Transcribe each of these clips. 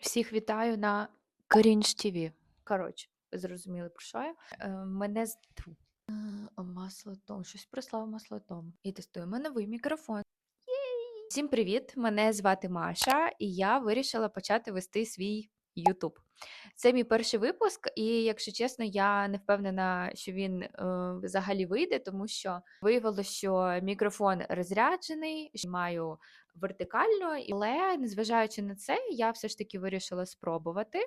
Всіх вітаю на Cringe ТВ. Коротше, ви зрозуміли про що я. Е, мене з. Е, маслотом. Щось прислав маслотом. І тестуємо новий мікрофон. Всім привіт! Мене звати Маша, і я вирішила почати вести свій YouTube. Це мій перший випуск, і якщо чесно, я не впевнена, що він е, взагалі вийде, тому що виявилося, що мікрофон розряджений, що маю вертикально, але незважаючи на це, я все ж таки вирішила спробувати.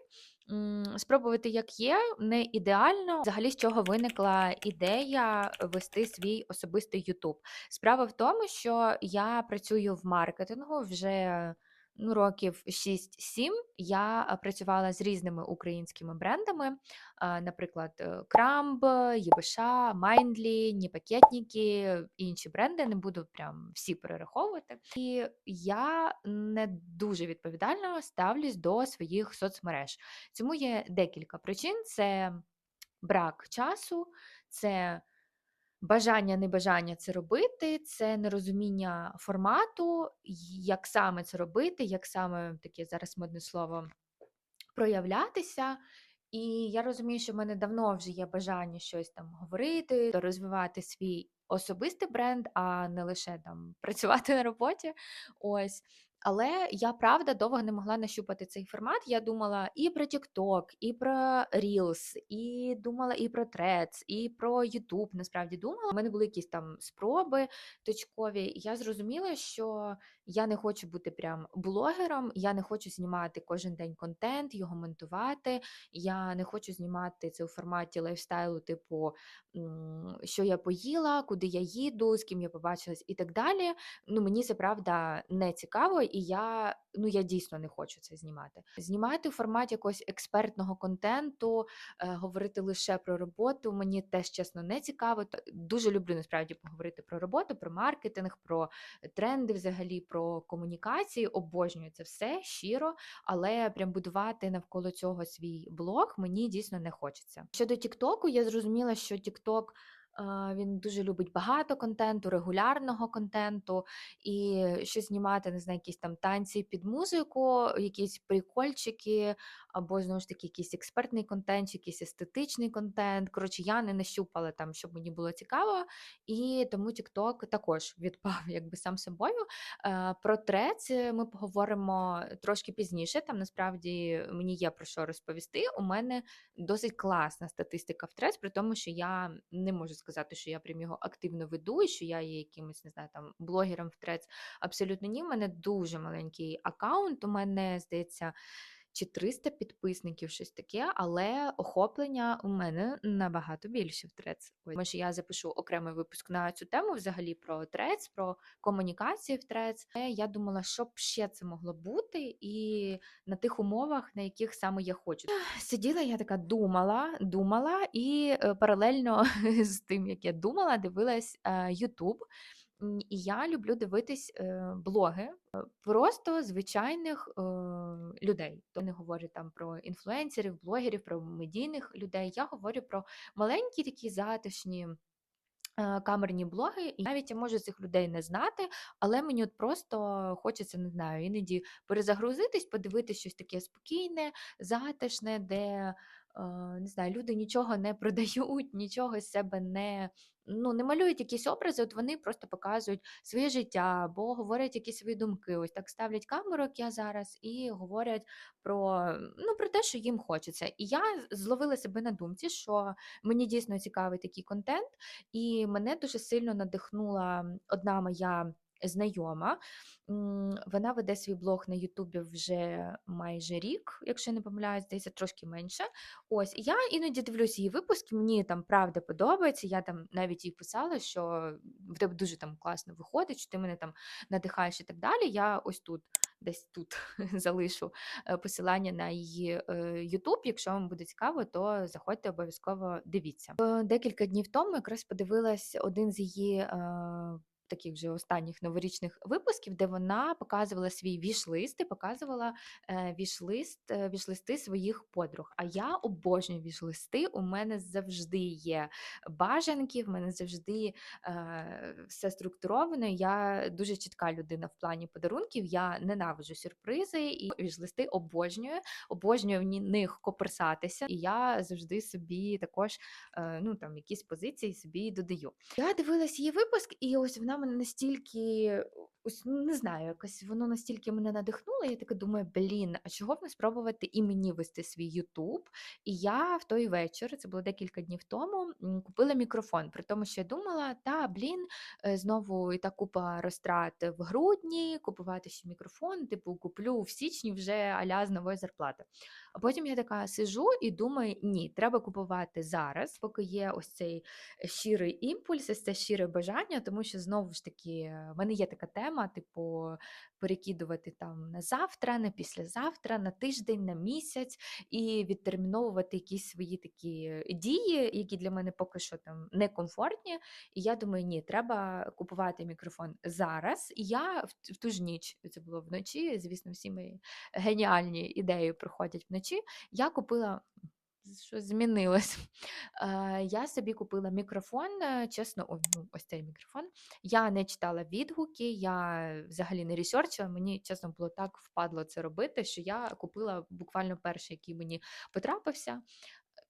Спробувати, як є, не ідеально. Взагалі, з чого виникла ідея вести свій особистий YouTube. Справа в тому, що я працюю в маркетингу вже ну, років 6-7 я працювала з різними українськими брендами, наприклад, е, Крамб, ЄБШ, Майндлі, Ніпакетніки, інші бренди. Не буду прям всі перераховувати. І я не дуже відповідально ставлюсь до своїх соцмереж. Цьому є декілька причин: це брак часу, це Бажання, небажання це робити, це нерозуміння формату, як саме це робити, як саме таке зараз модне слово проявлятися. І я розумію, що в мене давно вже є бажання щось там говорити, розвивати свій особистий бренд, а не лише там працювати на роботі. Ось. Але я правда довго не могла нащупати цей формат. Я думала і про TikTok, і про Reels, і думала і про Threads, і про YouTube, насправді думала. У мене були якісь там спроби точкові. Я зрозуміла, що я не хочу бути прям блогером, я не хочу знімати кожен день контент, його монтувати. Я не хочу знімати це у форматі лайфстайлу, типу, що я поїла, куди я їду, з ким я побачилась і так далі. Ну, мені це правда не цікаво, і я ну я дійсно не хочу це знімати. Знімати у форматі якогось експертного контенту, е, говорити лише про роботу. Мені теж чесно не цікаво. Дуже люблю насправді поговорити про роботу, про маркетинг, про тренди, взагалі, про комунікації. Обожнюю це все щиро, але прям будувати навколо цього свій блог мені дійсно не хочеться. Щодо Тіктоку, я зрозуміла, що Тікток. Він дуже любить багато контенту, регулярного контенту, і щось знімати, не знаю, якісь там танці під музику, якісь прикольчики, або знову ж таки якийсь експертний контент, якийсь естетичний контент. Коротше, я не нащупала там, щоб мені було цікаво, і тому TikTok також відпав якби сам собою. Е, Про трец ми поговоримо трошки пізніше. Там насправді мені є про що розповісти. У мене досить класна статистика в трец, при тому, що я не можу сказати, що я прям його активно веду, і що я є якимось, не знаю, там блогером в трец. Абсолютно ні. У мене дуже маленький аккаунт. У мене здається чи 300 підписників, щось таке, але охоплення у мене набагато більше в Трец. Тому що я запишу окремий випуск на цю тему, взагалі про Трец, про комунікації в Трец. Я думала, що б ще це могло бути, і на тих умовах, на яких саме я хочу. Сиділа, я така думала, думала, і е, паралельно з тим, як я думала, дивилась е, YouTube. І я люблю дивитись е, блоги е, просто звичайних е, людей. То не говорю там про інфлюенсерів, блогерів, про медійних людей. Я говорю про маленькі такі затишні. Камерні блоги, і навіть я можу цих людей не знати, але мені от просто хочеться, не знаю, іноді перезагрузитись, подивитись щось таке спокійне, затишне, де не знаю, люди нічого не продають, нічого з себе не ну, не малюють якісь образи, от вони просто показують своє життя або говорять якісь свої думки. Ось так ставлять камеру, як я зараз, і говорять про, ну, про те, що їм хочеться. І я зловила себе на думці, що мені дійсно цікавий такий контент, і мене дуже сильно надихнула одна моя. Знайома, вона веде свій блог на Ютубі вже майже рік, якщо я не помиляюсь, здається, трошки менше. Ось, я іноді дивлюсь її випуски, мені там правда подобається. Я там навіть їй писала, що в тебе дуже там класно виходить, що ти мене там надихаєш і так далі. Я ось тут, десь тут залишу е, посилання на її е, YouTube. Якщо вам буде цікаво, то заходьте обов'язково дивіться. Е, Декілька днів тому якраз подивилась один з її. Таких вже останніх новорічних випусків, де вона показувала свій віш-лист і показувала е, віш-лист, е, віш-листи своїх подруг. А я обожнюю віш-листи. У мене завжди є бажанки, в мене завжди е, все структуровано. Я дуже чітка людина в плані подарунків. Я ненавиджу сюрпризи і віж-листи обожнюю, обожнюю в них коперсатися. І я завжди собі також ну там якісь позиції собі додаю. Я дивилась її випуск, і ось вона мене настільки. Ось ну, не знаю, якось воно настільки мене надихнуло. Я така думаю, блін, а чого б не спробувати і мені вести свій Ютуб? І я в той вечір, це було декілька днів тому, купила мікрофон. При тому, що я думала, та блін, е, знову і та купа розтрат в грудні, купувати ще мікрофон, типу, куплю в січні вже аля з нової зарплати. А потім я така сижу і думаю, ні, треба купувати зараз, поки є ось цей щирий імпульс, ось це щире бажання, тому що знову ж таки в мене є така тема, типу, перекидувати там на завтра, на післязавтра, на тиждень, на місяць і відтерміновувати якісь свої такі дії, які для мене поки що там некомфортні. І я думаю, ні, треба купувати мікрофон зараз. І я в, ту ж ніч, це було вночі, звісно, всі мої геніальні ідеї приходять вночі. Я купила. Щось змінилось. Е, Я собі купила мікрофон, е, чесно, ну, ось цей мікрофон. Я не читала відгуки, я взагалі не ресерчила. Мені чесно було так впадло це робити, що я купила буквально перший, який мені потрапився.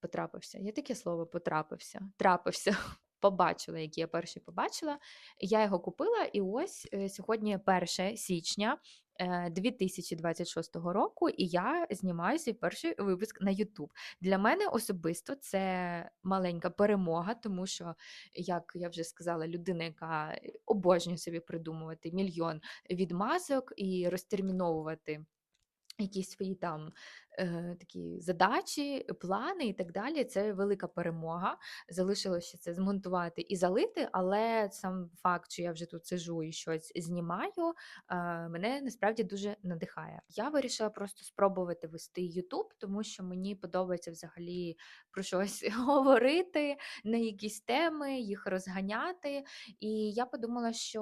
Потрапився. Є таке слово потрапився. Трапився. Побачила, який я перший побачила. Я його купила, і ось е, сьогодні 1 січня е, 2026 року, і я знімаю свій перший випуск на YouTube. Для мене особисто це маленька перемога, тому що, як я вже сказала, людина, яка обожнює собі придумувати мільйон відмазок і розтерміновувати якісь свої там е, такі задачі, плани і так далі. Це велика перемога. Залишилося це змонтувати і залити, але сам факт, що я вже тут сижу і щось знімаю, е, мене насправді дуже надихає. Я вирішила просто спробувати вести YouTube, тому що мені подобається взагалі про щось говорити, на якісь теми, їх розганяти. І я подумала, що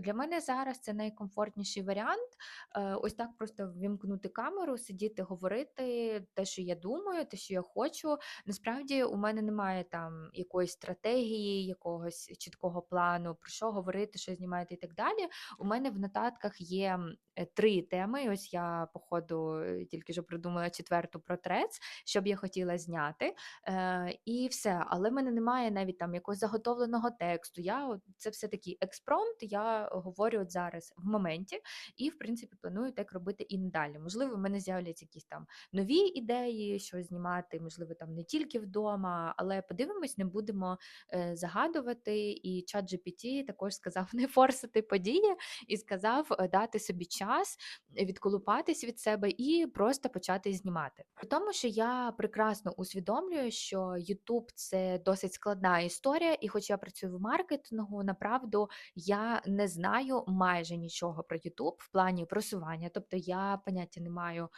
для мене зараз це найкомфортніший варіант. Е, Ось так просто ввімкнути камеру, сидіти, говорити те, що я думаю, те, що я хочу. Насправді у мене немає там якоїсь стратегії, якогось чіткого плану, про що говорити, що знімати і так далі. У мене в нотатках є е, три теми. Ось я, по ходу, е, тільки що придумала четверту про трец, що б я хотіла зняти. Е, і все. Але в мене немає навіть там якогось заготовленого тексту. Я це все такий експромт. Я говорю от зараз в моменті, і в принципі планую так робити і надалі. Можливо, в мене з'являться якісь там нові ідеї, що знімати, можливо, там не тільки вдома, але подивимось, не будемо е, загадувати. І чат GPT також сказав не форсити події і сказав е, дати собі час, відколупатись від себе і просто почати знімати. При тому, що я прекрасно усвідомлюю, що YouTube – це досить складна історія, і хоч я працюю в маркетингу, направду я не знаю майже нічого про YouTube в плані просування. Тобто я поняття не маю,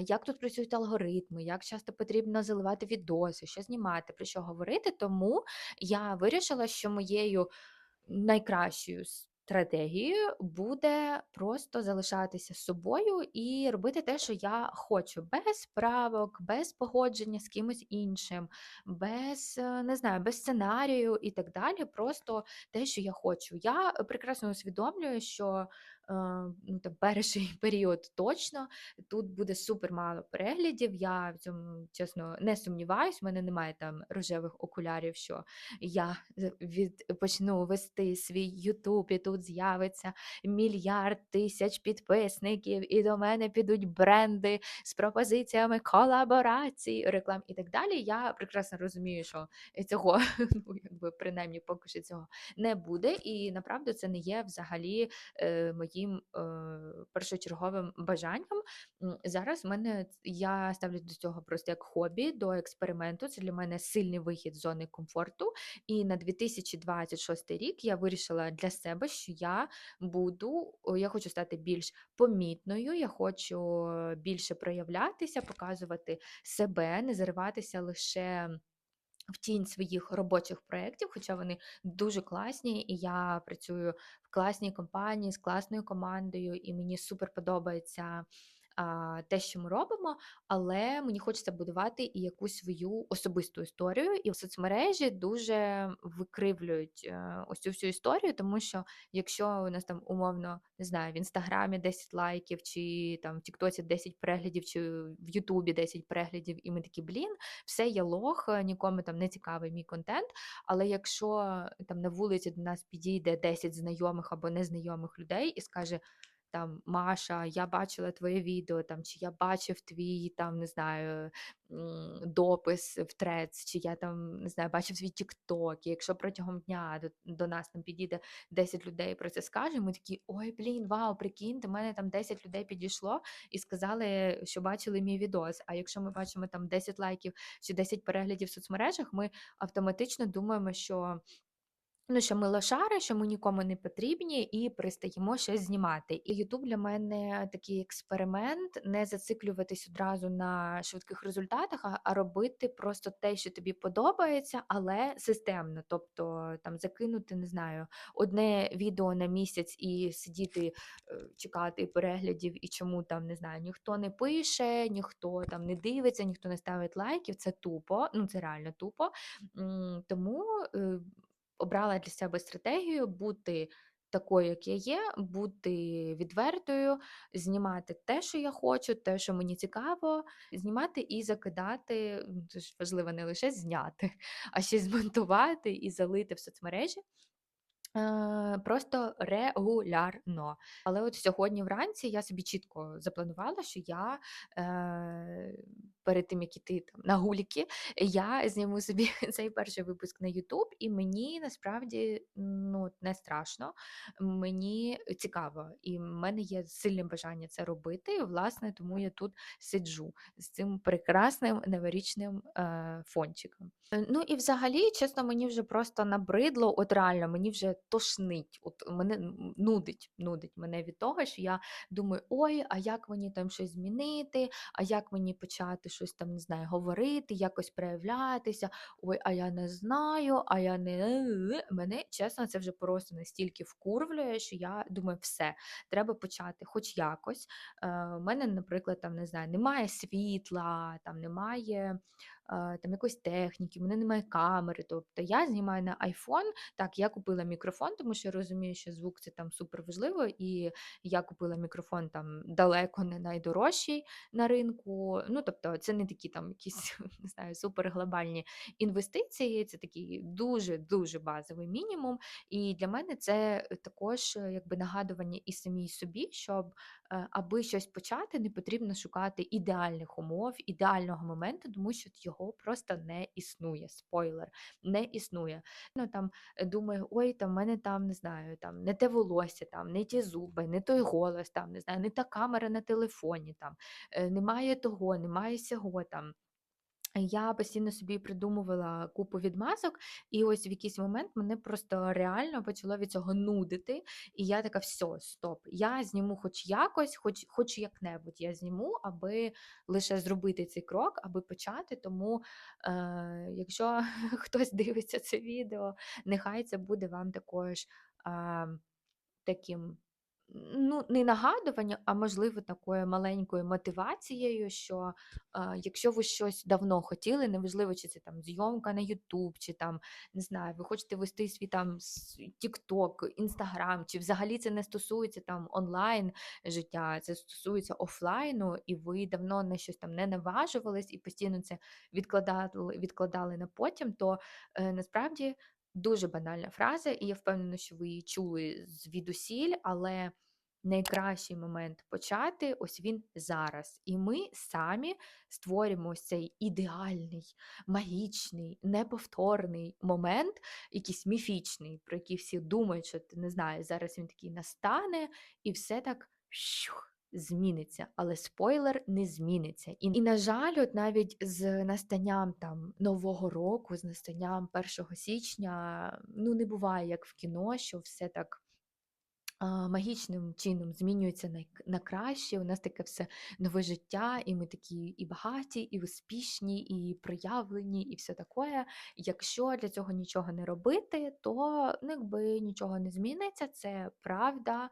як тут працюють алгоритми, як часто потрібно заливати відоси, що знімати, про що говорити. Тому я вирішила, що моєю найкращою стратегією буде просто залишатися собою і робити те, що я хочу, без правок, без погодження з кимось іншим, без е, не знаю, без сценарію і так далі. Просто те, що я хочу. Я прекрасно усвідомлюю, що е, ну, там, перший період точно тут буде супер мало переглядів. Я в цьому чесно не сумніваюсь. У мене немає там рожевих окулярів, що я від почну вести свій Ютуб, і тут з'явиться мільярд тисяч підписників, і до мене підуть бренди з пропозиціями колаборацій, реклам і так далі. Я прекрасно розумію, що цього ну якби принаймні поки що цього не буде. І направду це не є взагалі е, моїм е, першочерговим бажанням. Зараз в мене я ставлю до цього просто як хобі, до експерименту. Це для мене сильний вихід з зони комфорту. І на 2026 рік я вирішила для себе, що я буду, я хочу стати більш помітною, я хочу більше проявлятися, показувати себе, не зариватися лише в тінь своїх робочих проєктів, хоча вони дуже класні, і я працюю в класній компанії з класною командою, і мені супер подобається те, що ми робимо, але мені хочеться будувати і якусь свою особисту історію. І в соцмережі дуже викривлюють е, ось цю всю історію, тому що якщо у нас там умовно не знаю, в інстаграмі 10 лайків, чи там в Тіктоці 10 переглядів, чи в Ютубі 10 переглядів, і ми такі, блін, все є лох, нікому там не цікавий мій контент. Але якщо там на вулиці до нас підійде 10 знайомих або незнайомих людей і скаже там Маша, я бачила твоє відео, там чи я бачив твій там не знаю допис в трец, чи я там не знаю, бачив свій тікток. Якщо протягом дня до, до нас там підійде 10 людей про це скаже, ми такі ой, блін, вау, прикинь, до мене там 10 людей підійшло і сказали, що бачили мій відос. А якщо ми бачимо там 10 лайків чи 10 переглядів в соцмережах, ми автоматично думаємо, що Ну, що ми лошари, що ми нікому не потрібні, і перестаємо щось знімати. І Ютуб для мене такий експеримент, не зациклюватись одразу на швидких результатах, а, робити просто те, що тобі подобається, але системно. Тобто там закинути, не знаю, одне відео на місяць і сидіти, е, чекати переглядів, і чому там не знаю, ніхто не пише, ніхто там не дивиться, ніхто не ставить лайків. Це тупо, ну це реально тупо. Тому. Обрала для себе стратегію бути такою, як я є, бути відвертою, знімати те, що я хочу, те, що мені цікаво, знімати і закидати. Це ж важливо не лише зняти, а ще змонтувати і залити в соцмережі. Е, просто регулярно. Але от сьогодні вранці я собі чітко запланувала, що я е, перед тим, як іти там на гуліки, я зніму собі цей перший випуск на YouTube, і мені насправді ну, не страшно, мені цікаво, і в мене є сильне бажання це робити. І, власне, тому я тут сиджу з цим прекрасним новорічним е, фончиком. Е, ну і взагалі, чесно, мені вже просто набридло, от реально, мені вже тошнить, от мене нудить, нудить мене від того, що я думаю, ой, а як мені там щось змінити, а як мені почати щось там, не знаю, говорити, якось проявлятися, ой, а я не знаю, а я не. Мене, чесно, це вже просто настільки вкурвлює, що я думаю, все, треба почати хоч якось. У е, мене, наприклад, там, не знаю, немає світла, там немає там якоїсь техніки, мене немає камери. Тобто я знімаю на iPhone. Так, я купила мікрофон, тому що я розумію, що звук це там супер важливо, і я купила мікрофон там далеко не найдорожчий на ринку. Ну, тобто, це не такі там якісь не знаю, супер глобальні інвестиції, це такий дуже-дуже базовий мінімум. І для мене це також якби нагадування і самій собі, щоб Е, аби щось почати, не потрібно шукати ідеальних умов, ідеального моменту, тому що просто не існує. Спойлер, не існує. Ну там е, думаю, ой, там в мене там не знаю, там не те волосся, там не ті зуби, не той голос, там не знаю, не та камера на телефоні, там е, немає того, немає сього там. Я постійно собі придумувала купу відмазок, і ось в якийсь момент мене просто реально почало від цього нудити. І я така: все, стоп, я зніму хоч якось, хоч хоч як-небудь я зніму, аби лише зробити цей крок, аби почати. Тому, е, якщо хтось дивиться це відео, нехай це буде вам також е, таким ну, не нагадування, а можливо, такою маленькою мотивацією, що е, якщо ви щось давно хотіли, неважливо, чи це там зйомка на Ютуб, чи там не знаю, ви хочете вести свій там Тікток, Інстаграм, чи взагалі це не стосується там онлайн життя, це стосується офлайну, і ви давно на щось там не наважувались і постійно це відкладали, відкладали на потім, то е, насправді. Дуже банальна фраза, і я впевнена, що ви її чули звідусіль, але найкращий момент почати ось він зараз. І ми самі створюємо ось цей ідеальний, магічний, неповторний момент, якийсь міфічний, про який всі думають, що ти не знаєш, зараз він такий настане, і все так. Зміниться, але спойлер не зміниться. І, і на жаль, от навіть з настанням там нового року, з настанням 1 січня, ну не буває як в кіно, що все так магічним чином змінюється на, на краще. У нас таке все нове життя, і ми такі і багаті, і успішні, і проявлені, і все таке. Якщо для цього нічого не робити, то ну, якби нічого не зміниться. Це правда,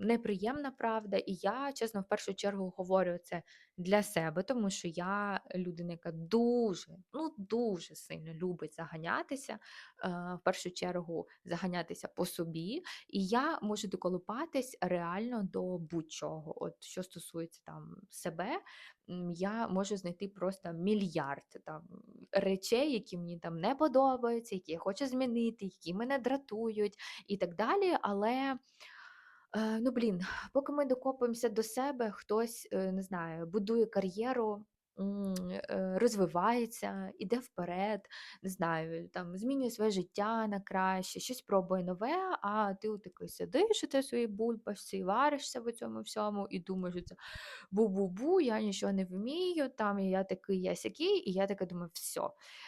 неприємна правда. І я, чесно, в першу чергу говорю це для себе, тому що я людина, яка дуже, ну дуже сильно любить заганятися. е, В першу чергу заганятися по собі. І я можу доколупатись реально до будь-чого. От що стосується там себе, я можу знайти просто мільярд там речей, які мені там не подобаються, які я хочу змінити, які мене дратують і так далі. Але Е, ну, блін, поки ми докопуємося до себе, хтось, е, не знаю, будує кар'єру, розвивається, іде вперед, не знаю, там змінює своє життя на краще, щось пробує нове, а ти такий сидиш у те своїй бульбашці, варишся в цьому всьому і думаєш, що це бу-бу-бу, я нічого не вмію, там і я такий, я сякий, і я така думаю, все,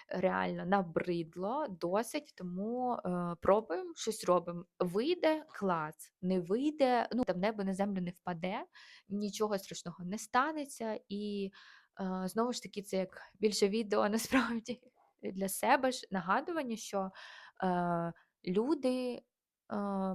реально набридло, досить, тому е, пробуємо, щось робимо. Вийде клас, не вийде, ну там небо на землю не впаде, нічого страшного не станеться. І е, знову ж таки, це як більше відео насправді для себе ж нагадування, що е, люди е,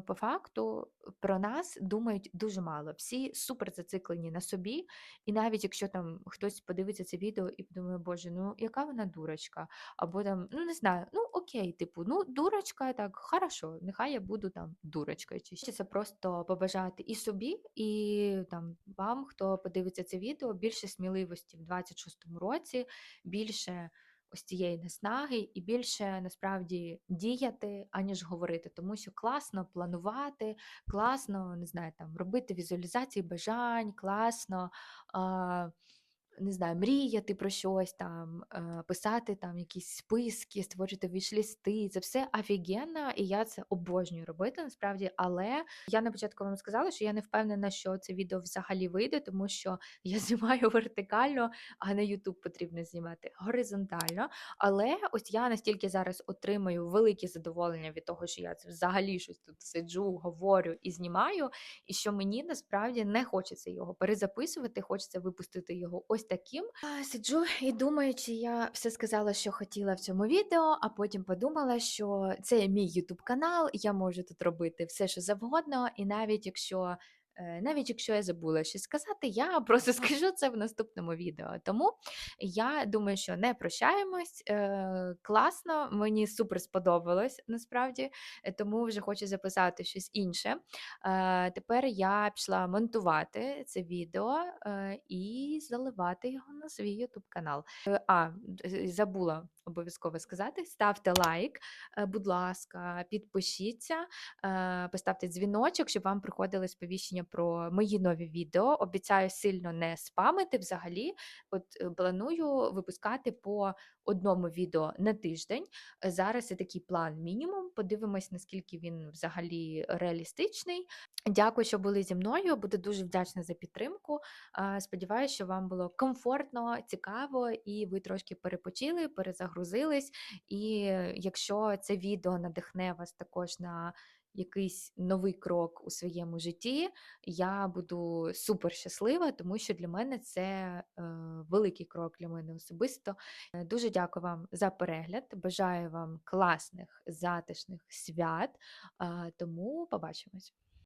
по факту про нас думають дуже мало. Всі супер зациклені на собі. І навіть якщо там хтось подивиться це відео і подумає, боже, ну яка вона дурочка, або там, ну не знаю, ну окей, типу, ну дурочка, так, хорошо, нехай я буду там дурочкою. Чи ще це просто побажати і собі, і там вам, хто подивиться це відео, більше сміливості в 26-му році, більше ось цієї наснаги і більше насправді діяти, аніж говорити, тому що класно планувати, класно, не знаю, там робити візуалізації бажань, класно. А, не знаю, мріяти про щось там, е, писати там якісь списки, створювати вішлісти. Це все офігенно, і я це обожнюю робити насправді. Але я на початку вам сказала, що я не впевнена, що це відео взагалі вийде, тому що я знімаю вертикально, а на YouTube потрібно знімати горизонтально. Але ось я настільки зараз отримую велике задоволення від того, що я це взагалі щось тут сиджу, говорю і знімаю, і що мені насправді не хочеться його перезаписувати, хочеться випустити його ось таким. Сиджу і думаю, чи я все сказала, що хотіла в цьому відео, а потім подумала, що це мій ютуб канал, я можу тут робити все, що завгодно, і навіть якщо. Е, Навіть якщо я забула щось сказати, я просто скажу це в наступному відео. Тому я думаю, що не прощаємось. Е, класно, мені супер сподобалось насправді, е, тому вже хочу записати щось інше. Тепер я пішла монтувати це відео і заливати його на свій YouTube канал. А, забула обов'язково сказати: ставте лайк, е, будь ласка, підпишіться, е, поставте дзвіночок, щоб вам приходили сповіщення про мої нові відео. Обіцяю сильно не спамити взагалі. От е, планую випускати по одному відео на тиждень. Зараз це такий план мінімум. Подивимось, наскільки він взагалі реалістичний. Дякую, що були зі мною. Буду дуже вдячна за підтримку. Сподіваюся, що вам було комфортно, цікаво, і ви трошки перепочили, перезагрузились. І е, якщо це відео надихне вас також на якийсь новий крок у своєму житті, я буду супер щаслива, тому що для мене це е, великий крок для мене особисто. Е, Дуже дякую вам за перегляд. Бажаю вам класних, затишних свят. Тому побачимось.